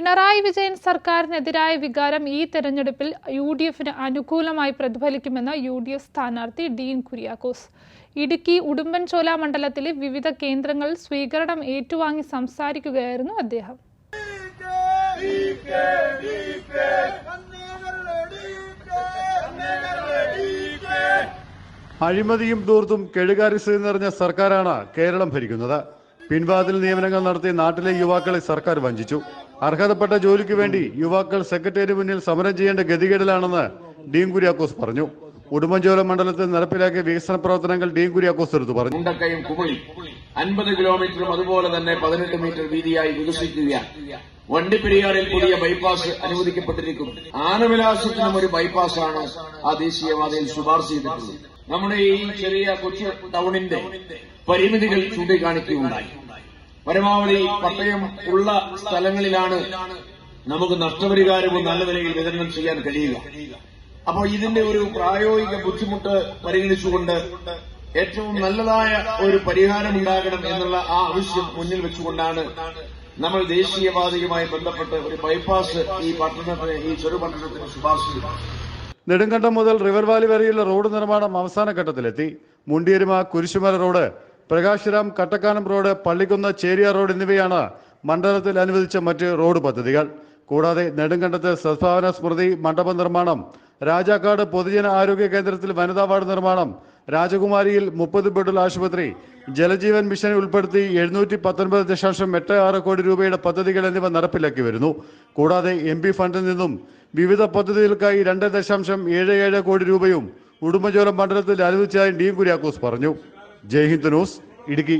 പിണറായി വിജയൻ സർക്കാരിനെതിരായ വികാരം ഈ തെരഞ്ഞെടുപ്പിൽ യു ഡി എഫിന് അനുകൂലമായി പ്രതിഫലിക്കുമെന്ന് യു ഡി എഫ് സ്ഥാനാർത്ഥി ഡീൻ കുര്യാക്കോസ്. ഇടുക്കി ഉടുമ്പൻചോല മണ്ഡലത്തിലെ വിവിധ കേന്ദ്രങ്ങളിൽ സ്വീകരണം ഏറ്റുവാങ്ങി സംസാരിക്കുകയായിരുന്നു അദ്ദേഹം. അഴിമതിയും ദൂർത്തും കെഴുകാരിസ്ഥിതി നിറഞ്ഞ സർക്കാരാണ് കേരളം ഭരിക്കുന്നത്. പിൻവാതിൽ നിയമനങ്ങൾ നടത്തി നാട്ടിലെ യുവാക്കളെ സർക്കാർ വഞ്ചിച്ചു. അർഹതപ്പെട്ട ജോലിക്ക് വേണ്ടി യുവാക്കൾ സെക്രട്ടേറിയറ്റ് മുന്നിൽ സമരം ചെയ്യേണ്ട ഗതികേടിലാണെന്ന് ഡീൻ കുര്യാക്കോസ് പറഞ്ഞു. ഉടുമ്പൻചോല മണ്ഡലത്തിൽ നടപ്പിലാക്കിയ വികസന പ്രവർത്തനങ്ങൾ ഡീൻ കുര്യാക്കോസ് എടുത്തു പറഞ്ഞു. അൻപത് കിലോമീറ്ററും അതുപോലെ തന്നെ പതിനെട്ട് മീറ്റർ വീതിയായി വികസിക്കുകയാണ്. വണ്ടിപ്പെരിയാറിൽ പുതിയ ബൈപ്പാസ് അനുവദിക്കപ്പെട്ടിരിക്കുന്നു. ആനവിലാസത്തിനും ഒരു ബൈപ്പാസാണ് ആ ദേശീയപാതയിൽ ശുപാർശ ചെയ്തിട്ടുള്ളത്. നമ്മുടെ ഈ ചെറിയ കൊച്ചു ടൗണിന്റെ പരിമിതികൾ ചൂണ്ടിക്കാണിക്കുകയുണ്ടായി. പരമാവധി പട്ടയം ഉള്ള സ്ഥലങ്ങളിലാണ് നമുക്ക് നഷ്ടപരിഹാരവും നല്ല നിലയിൽ വിതരണം ചെയ്യാൻ കഴിയുക അപ്പോൾ ഇതിന്റെ ഒരു പ്രായോഗിക ബുദ്ധിമുട്ട് പരിഗണിച്ചുകൊണ്ട് ഏറ്റവും നല്ലതായ ഒരു പരിഹാരം ഉണ്ടാകണം എന്നുള്ള ആ ആവശ്യം മുന്നിൽ വെച്ചുകൊണ്ടാണ് നമ്മൾ ദേശീയപാതയുമായി ബന്ധപ്പെട്ട് ഒരു ബൈപ്പാസ് ഈ പട്ടണത്തിന് ഈ ചെറുപട്ടണത്തിന് ശുപാർശ ചെയ്തു നെടുങ്കണ്ടം മുതൽ റിവർ വാലി വരെയുള്ള റോഡ് നിർമ്മാണം അവസാന ഘട്ടത്തിലെത്തി Mundiyeruma Kurisumala road Prakasharam Kattakkanam road Pallikkunnu Cheriya road എന്നിവയാണ് മണ്ഡലത്തിൽ അനുവദിച്ച മറ്റ് റോഡ് പദ്ധതികൾ. കൂടാതെ നെടുങ്കണ്ടത്ത് സദ്ഭാവന സ്മൃതി മണ്ഡപ നിർമ്മാണം രാജാക്കാട് പൊതുജന ആരോഗ്യ കേന്ദ്രത്തിൽ വനിതാ വാർഡ് നിർമ്മാണം രാജകുമാരിയിൽ മുപ്പത് ബെഡുള്ള ആശുപത്രി ജലജീവൻ മിഷൻ ഉൾപ്പെടുത്തി എഴുന്നൂറ്റി പത്തൊൻപത് ദശാംശം എട്ട് ആറ് കോടി രൂപയുടെ പദ്ധതികൾ എന്നിവ നടപ്പിലാക്കി വരുന്നു. കൂടാതെ എം പി ഫണ്ടിൽ നിന്നും വിവിധ പദ്ധതികൾക്കായി രണ്ട് ദശാംശം ഏഴ് ഏഴ് കോടി രൂപയും ഉടുമ്പൻചോല മണ്ഡലത്തിൽ അനുവദിച്ചതായി ഡി കുര്യാക്കോസ് പറഞ്ഞു. ജയ് ഹിന്ദ് ന്യൂസ് ഇടുക്കി.